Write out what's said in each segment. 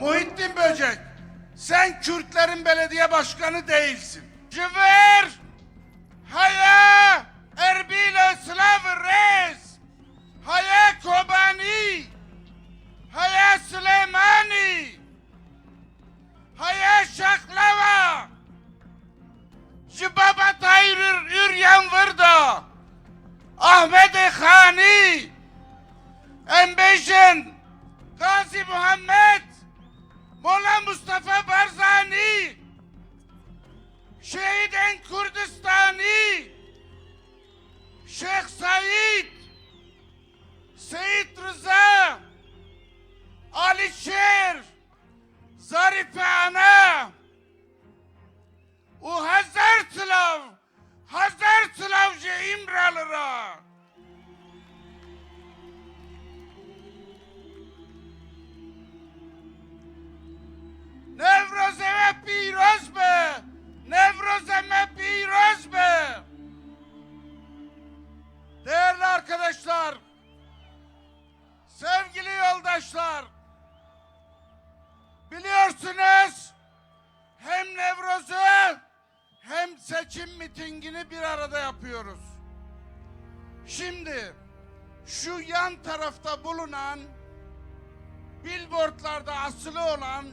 Muhittin Böcek, sen Kürtlerin belediye başkanı değilsin. Cıvır! Haya! Erbile Slav Reis! Haya Kobani! Haya Süleymani! Ben yapıyoruz. Şimdi şu yan tarafta bulunan billboardlarda asılı olan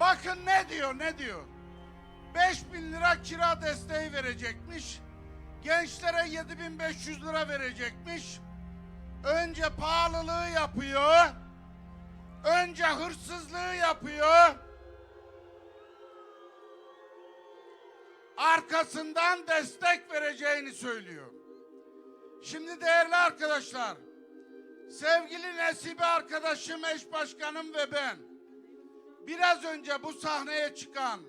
Bakın ne diyor ne diyor. 5000 lira kira desteği verecekmiş. Gençlere 7500 lira verecekmiş. Önce pahalılığı yapıyor. Önce hırsızlığı yapıyor. Arkasından destek vereceğini söylüyor. Şimdi değerli arkadaşlar, sevgili Nesibe arkadaşım, eş başkanım ve ben biraz önce bu sahneye çıkan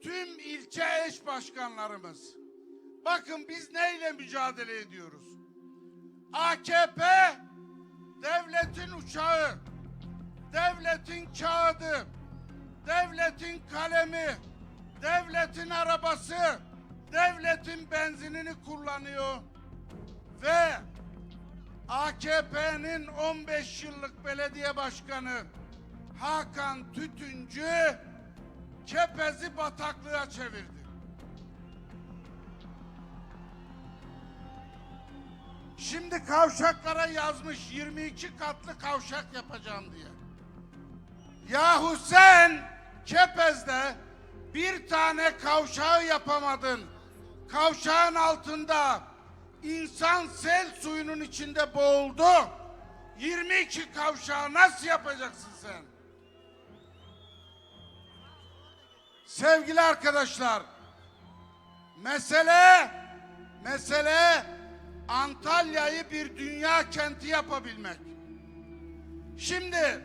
tüm ilçe eş başkanlarımız bakın biz neyle mücadele ediyoruz? AKP devletin uçağı, devletin kağıdı, devletin kalemi, devletin arabası, devletin benzinini kullanıyor ve AKP'nin 15 yıllık belediye başkanı Hakan Tütüncü Kepez'i bataklığa çevirdi. Şimdi kavşaklara yazmış 22 katlı kavşak yapacağım diye. Yahu sen Kepez'de bir tane kavşağı yapamadın. Kavşağın altında insan sel suyunun içinde boğuldu. 22 kavşağı nasıl yapacaksın sen? Sevgili arkadaşlar, mesele mesele Antalya'yı bir dünya kenti yapabilmek. Şimdi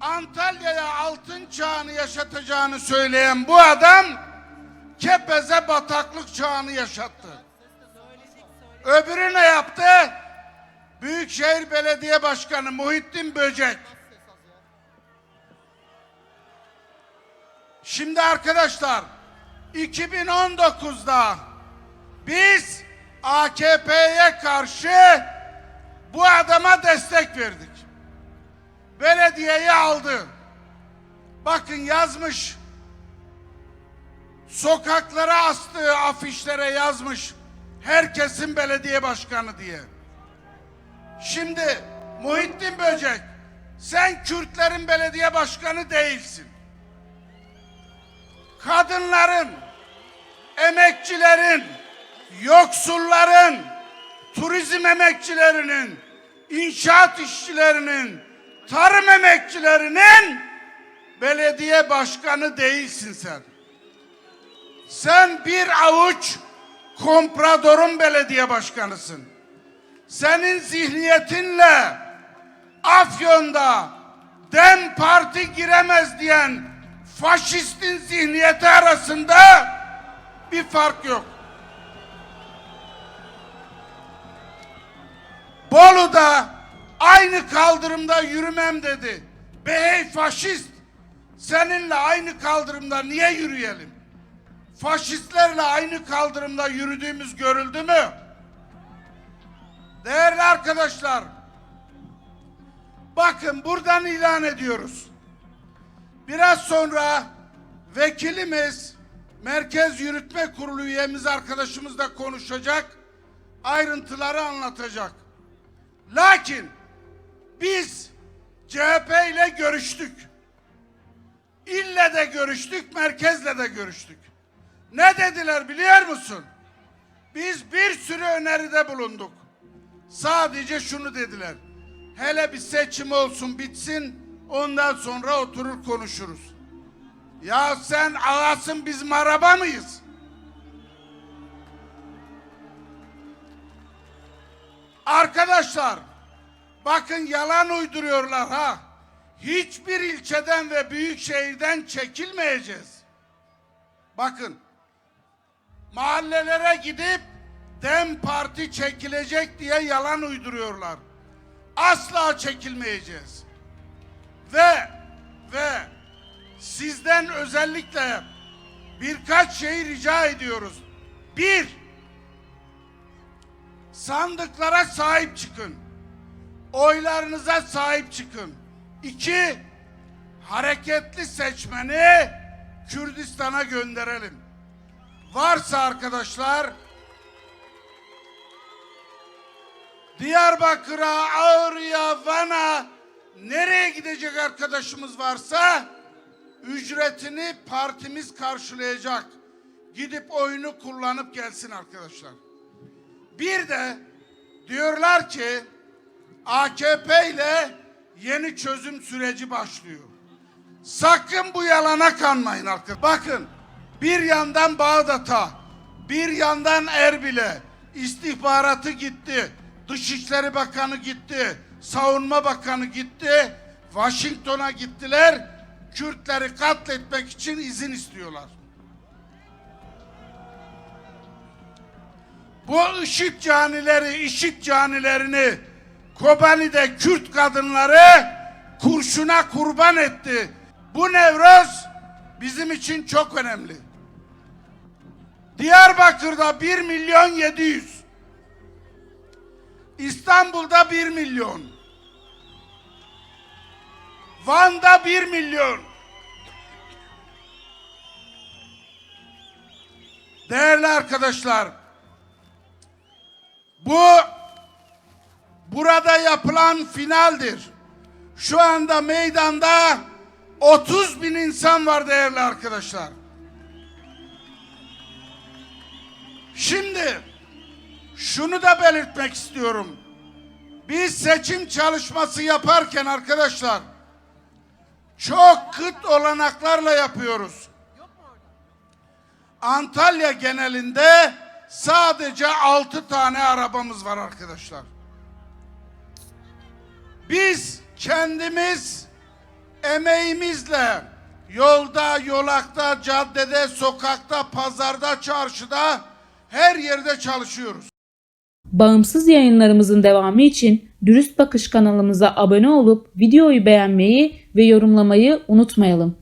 Antalya'ya altın çağını yaşatacağını söyleyen bu adam Kepez'e bataklık çağını yaşattı. Öbürü ne yaptı? Büyükşehir Belediye Başkanı Muhittin Böcek. Şimdi arkadaşlar 2019'da biz AKP'ye karşı bu adama destek verdik. Belediyeyi aldı. Bakın yazmış. Sokaklara astığı afişlere yazmış. Herkesin belediye başkanı diye. Şimdi Muhittin Böcek sen Kürtlerin belediye başkanı değilsin. Kadınların, emekçilerin, yoksulların, turizm emekçilerinin, inşaat işçilerinin, tarım emekçilerinin belediye başkanı değilsin sen. Sen bir avuç kompradorun belediye başkanısın. Senin zihniyetinle Afyon'da Dem Parti giremez diyen faşistin zihniyeti arasında bir fark yok. Bolu'da aynı kaldırımda yürümem dedi. Bey faşist seninle aynı kaldırımda niye yürüyelim? Faşistlerle aynı kaldırımda yürüdüğümüz görüldü mü? Değerli arkadaşlar, bakın buradan ilan ediyoruz. Biraz sonra vekilimiz, Merkez Yürütme Kurulu üyemiz arkadaşımız da konuşacak, ayrıntıları anlatacak. Lakin biz CHP ile görüştük. İlle de görüştük, merkezle de görüştük. Ne dediler biliyor musun? Biz bir sürü öneride bulunduk. Sadece şunu dediler. Hele bir seçim olsun bitsin, ondan sonra oturur konuşuruz. Ya sen ağasın biz maraba mıyız? Arkadaşlar, bakın yalan uyduruyorlar ha. Hiçbir ilçeden ve büyük şehirden çekilmeyeceğiz. Bakın, mahallelere gidip Dem Parti çekilecek diye yalan uyduruyorlar. Asla çekilmeyeceğiz. Ve ve sizden özellikle birkaç şey rica ediyoruz. Bir, sandıklara sahip çıkın. Oylarınıza sahip çıkın. İki, hareketli seçmeni Kürdistan'a gönderelim. Varsa arkadaşlar Diyarbakır'a, Ağrı'ya, Van'a nereye gidecek arkadaşımız varsa ücretini partimiz karşılayacak. Gidip oyunu kullanıp gelsin arkadaşlar. Bir de diyorlar ki AKP ile yeni çözüm süreci başlıyor. Sakın bu yalana kanmayın arkadaşlar. Bakın bir yandan Bağdat'a, bir yandan Erbil'e istihbaratı gitti. Dışişleri Bakanı gitti. Savunma Bakanı gitti. Washington'a gittiler. Kürtleri katletmek için izin istiyorlar. Bu IŞİD canileri, IŞİD canilerini Kobani'de Kürt kadınları kurşuna kurban etti. Bu Nevroz bizim için çok önemli. Diyarbakır'da 1 milyon 700. İstanbul'da 1 milyon. Van'da 1 milyon. Değerli arkadaşlar, bu burada yapılan finaldir. Şu anda meydanda 30 bin insan var değerli arkadaşlar. Şimdi şunu da belirtmek istiyorum. Biz seçim çalışması yaparken arkadaşlar çok kıt olanaklarla yapıyoruz. Antalya genelinde sadece altı tane arabamız var arkadaşlar. Biz kendimiz emeğimizle yolda, yolakta, caddede, sokakta, pazarda, çarşıda her yerde çalışıyoruz. Bağımsız yayınlarımızın devamı için Dürüst Bakış kanalımıza abone olup videoyu beğenmeyi ve yorumlamayı unutmayalım.